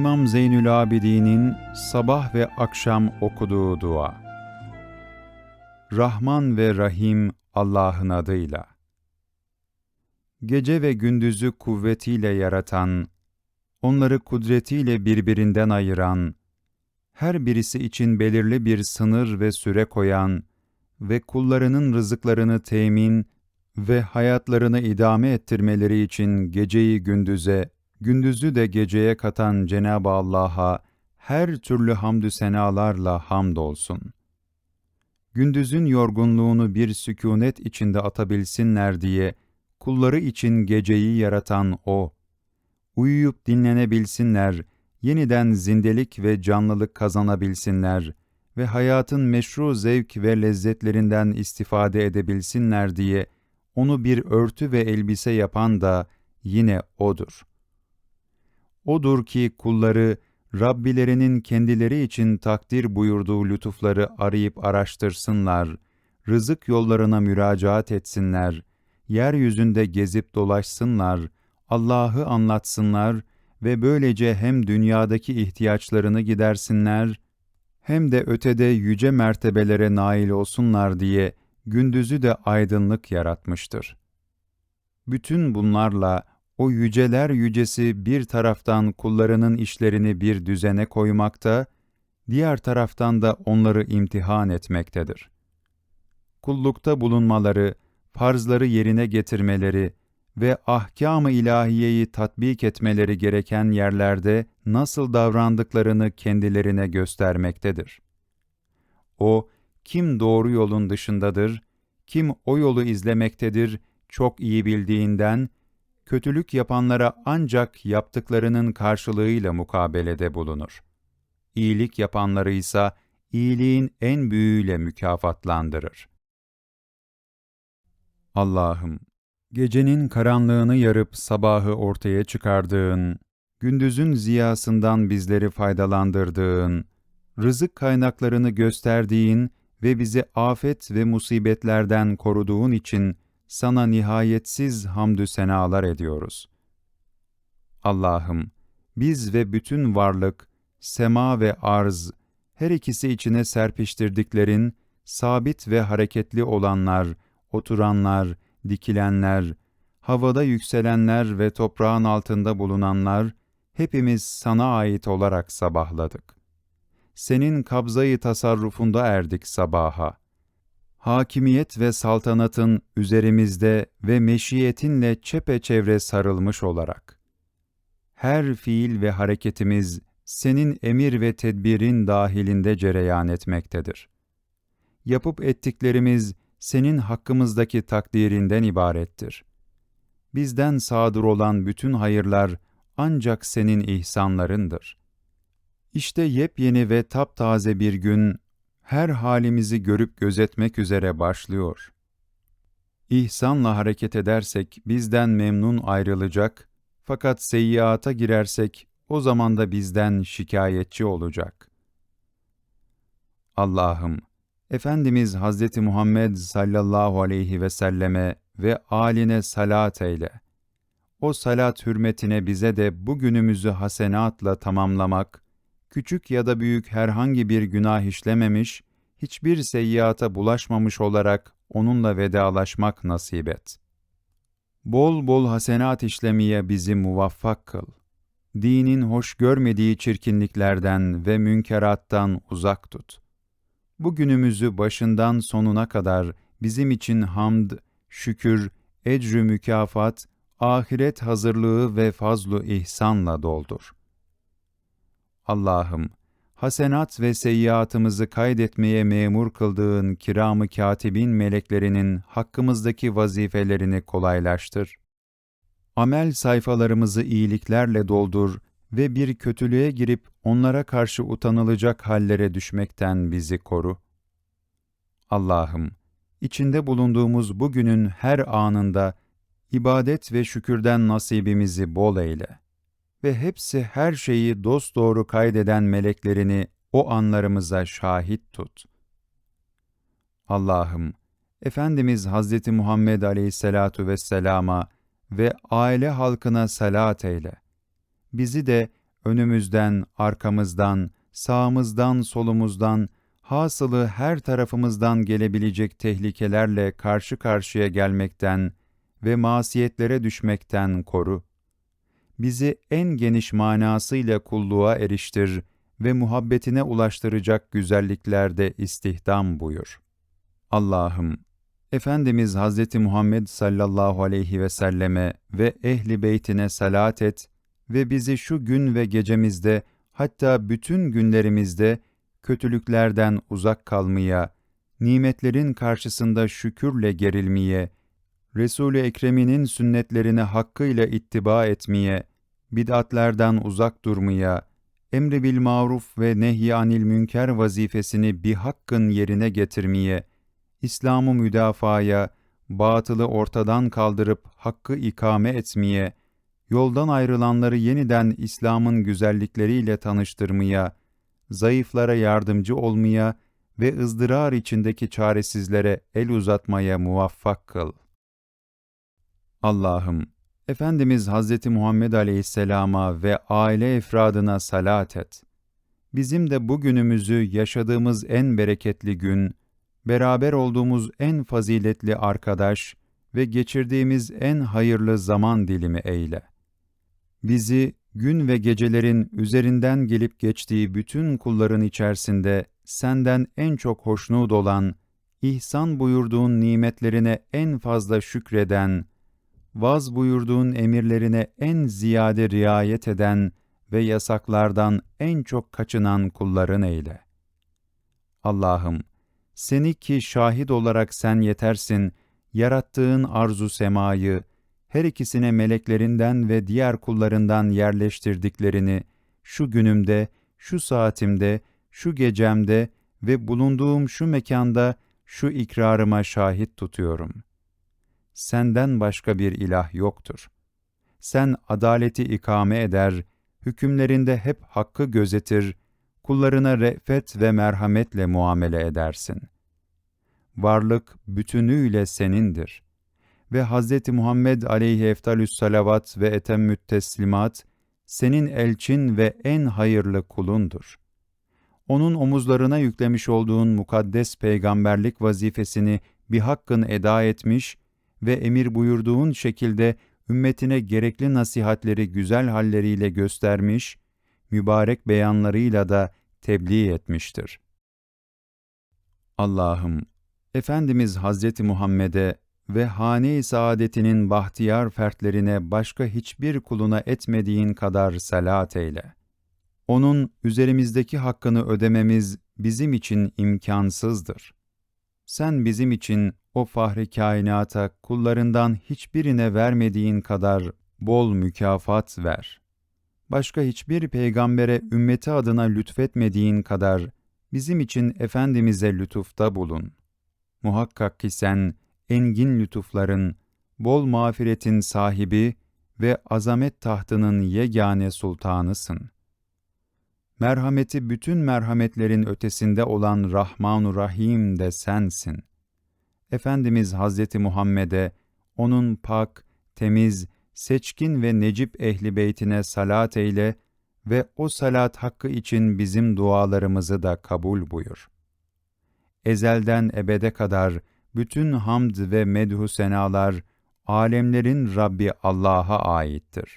İmam Zeynül Abidin'in sabah ve akşam okuduğu dua. Rahman ve Rahim Allah'ın adıyla. Gece ve gündüzü kuvvetiyle yaratan, onları kudretiyle birbirinden ayıran, her birisi için belirli bir sınır ve süre koyan ve kullarının rızıklarını temin ve hayatlarını idame ettirmeleri için geceyi gündüze, gündüzü de geceye katan Cenab-ı Allah'a her türlü hamdü senalarla hamdolsun. Gündüzün yorgunluğunu bir sükûnet içinde atabilsinler diye kulları için geceyi yaratan O. Uyuyup dinlenebilsinler, yeniden zindelik ve canlılık kazanabilsinler ve hayatın meşru zevk ve lezzetlerinden istifade edebilsinler diye onu bir örtü ve elbise yapan da yine O'dur. O'dur ki kulları, Rabbilerinin kendileri için takdir buyurduğu lütufları arayıp araştırsınlar, rızık yollarına müracaat etsinler, yeryüzünde gezip dolaşsınlar, Allah'ı anlatsınlar ve böylece hem dünyadaki ihtiyaçlarını gidersinler, hem de ötede yüce mertebelere nail olsunlar diye gündüzü de aydınlık yaratmıştır. Bütün bunlarla o yüceler yücesi bir taraftan kullarının işlerini bir düzene koymakta, diğer taraftan da onları imtihan etmektedir. Kullukta bulunmaları, farzları yerine getirmeleri ve ahkâm-ı ilahiyeyi tatbik etmeleri gereken yerlerde nasıl davrandıklarını kendilerine göstermektedir. O, kim doğru yolun dışındadır, kim o yolu izlemektedir çok iyi bildiğinden, kötülük yapanlara ancak yaptıklarının karşılığıyla mukabelede bulunur. İyilik yapanları ise iyiliğin en büyüğüyle mükafatlandırır. Allah'ım, gecenin karanlığını yarıp sabahı ortaya çıkardığın, gündüzün ziyasından bizleri faydalandırdığın, rızık kaynaklarını gösterdiğin ve bizi afet ve musibetlerden koruduğun için sana nihayetsiz hamdü senalar ediyoruz. Allah'ım, biz ve bütün varlık, sema ve arz, her ikisi içine serpiştirdiklerin, sabit ve hareketli olanlar, oturanlar, dikilenler, havada yükselenler ve toprağın altında bulunanlar, hepimiz sana ait olarak sabahladık. Senin kabzayı tasarrufunda erdik sabaha. Hakimiyet ve saltanatın üzerimizde ve meşiyetinle çepeçevre sarılmış olarak. Her fiil ve hareketimiz senin emir ve tedbirin dahilinde cereyan etmektedir. Yapıp ettiklerimiz senin hakkımızdaki takdirinden ibarettir. Bizden sadır olan bütün hayırlar ancak senin ihsanlarındır. İşte yepyeni ve taptaze bir gün her halimizi görüp gözetmek üzere başlıyor. İhsanla hareket edersek bizden memnun ayrılacak, fakat seyyiata girersek o zaman da bizden şikayetçi olacak. Allah'ım, Efendimiz Hazreti Muhammed sallallahu aleyhi ve selleme ve âline salat eyle. O salat hürmetine bize de bu günümüzü hasenatla tamamlamak, küçük ya da büyük herhangi bir günah işlememiş, hiçbir seyyiata bulaşmamış olarak onunla vedalaşmak nasip et. Bol bol hasenat işlemeye bizi muvaffak kıl. Dinin hoş görmediği çirkinliklerden ve münkerattan uzak tut. Bu günümüzü başından sonuna kadar bizim için hamd, şükür, ecrü mükafat, ahiret hazırlığı ve fazlu ihsanla doldur. Allah'ım, hasenat ve seyyiatımızı kaydetmeye memur kıldığın kiram-ı katibin meleklerinin hakkımızdaki vazifelerini kolaylaştır. Amel sayfalarımızı iyiliklerle doldur ve bir kötülüğe girip onlara karşı utanılacak hallere düşmekten bizi koru. Allah'ım, içinde bulunduğumuz bugünün her anında ibadet ve şükürden nasibimizi bol eyle ve hepsi her şeyi dosdoğru kaydeden meleklerini o anlarımıza şahit tut. Allah'ım, Efendimiz Hazreti Muhammed Aleyhisselatu vesselama ve aile halkına salat eyle. Bizi de önümüzden, arkamızdan, sağımızdan, solumuzdan, hasılı her tarafımızdan gelebilecek tehlikelerle karşı karşıya gelmekten ve masiyetlere düşmekten koru. Bizi en geniş manasıyla kulluğa eriştir ve muhabbetine ulaştıracak güzelliklerde istihdam buyur. Allah'ım, Efendimiz Hazreti Muhammed sallallahu aleyhi ve selleme ve ehli beytine salat et ve bizi şu gün ve gecemizde hatta bütün günlerimizde kötülüklerden uzak kalmaya, nimetlerin karşısında şükürle gerilmeye, Resul-i Ekrem'inin sünnetlerine hakkıyla ittiba etmeye, bid'atlerden uzak durmaya, emri bil maruf ve nehy anil münker vazifesini bir hakkın yerine getirmeye, İslam'ı müdafaya, batılı ortadan kaldırıp hakkı ikame etmeye, yoldan ayrılanları yeniden İslam'ın güzellikleriyle tanıştırmaya, zayıflara yardımcı olmaya ve ızdırar içindeki çaresizlere el uzatmaya muvaffak kıl. Allah'ım, Efendimiz Hazreti Muhammed Aleyhisselam'a ve aile efradına salat et. Bizim de bugünümüzü yaşadığımız en bereketli gün, beraber olduğumuz en faziletli arkadaş ve geçirdiğimiz en hayırlı zaman dilimi eyle. Bizi gün ve gecelerin üzerinden gelip geçtiği bütün kulların içerisinde senden en çok hoşnut olan, ihsan buyurduğun nimetlerine en fazla şükreden, vaz buyurduğun emirlerine en ziyade riayet eden ve yasaklardan en çok kaçınan kulların eyle. Allah'ım, seni ki şahit olarak sen yetersin, yarattığın arzu semayı, her ikisine meleklerinden ve diğer kullarından yerleştirdiklerini, şu günümde, şu saatimde, şu gecemde ve bulunduğum şu mekanda, şu ikrarıma şahit tutuyorum. Senden başka bir ilah yoktur. Sen adaleti ikame eder, hükümlerinde hep hakkı gözetir, kullarına re'fet ve merhametle muamele edersin. Varlık bütünüyle senindir. Ve Hz. Muhammed aleyhi eftalüs salavat ve etemmüt teslimat, senin elçin ve en hayırlı kulundur. Onun omuzlarına yüklemiş olduğun mukaddes peygamberlik vazifesini bir hakkın eda etmiş ve emir buyurduğun şekilde ümmetine gerekli nasihatleri güzel halleriyle göstermiş, mübarek beyanlarıyla da tebliğ etmiştir. Allah'ım, Efendimiz Hazreti Muhammed'e ve hane-i saadetinin bahtiyar fertlerine başka hiçbir kuluna etmediğin kadar salat eyle. Onun üzerimizdeki hakkını ödememiz bizim için imkansızdır. Sen bizim için o fahri kainata kullarından hiçbirine vermediğin kadar bol mükafat ver. Başka hiçbir peygambere ümmeti adına lütfetmediğin kadar bizim için Efendimiz'e lütufta bulun. Muhakkak ki sen engin lütufların, bol mağfiretin sahibi ve azamet tahtının yegane sultanısın. Merhameti bütün merhametlerin ötesinde olan Rahmanu Rahim de sensin. Efendimiz Hazreti Muhammed'e, onun pak, temiz, seçkin ve necip ehli beytine salat eyle ve o salat hakkı için bizim dualarımızı da kabul buyur. Ezelden ebede kadar bütün hamd ve medhu senalar alemlerin Rabbi Allah'a aittir.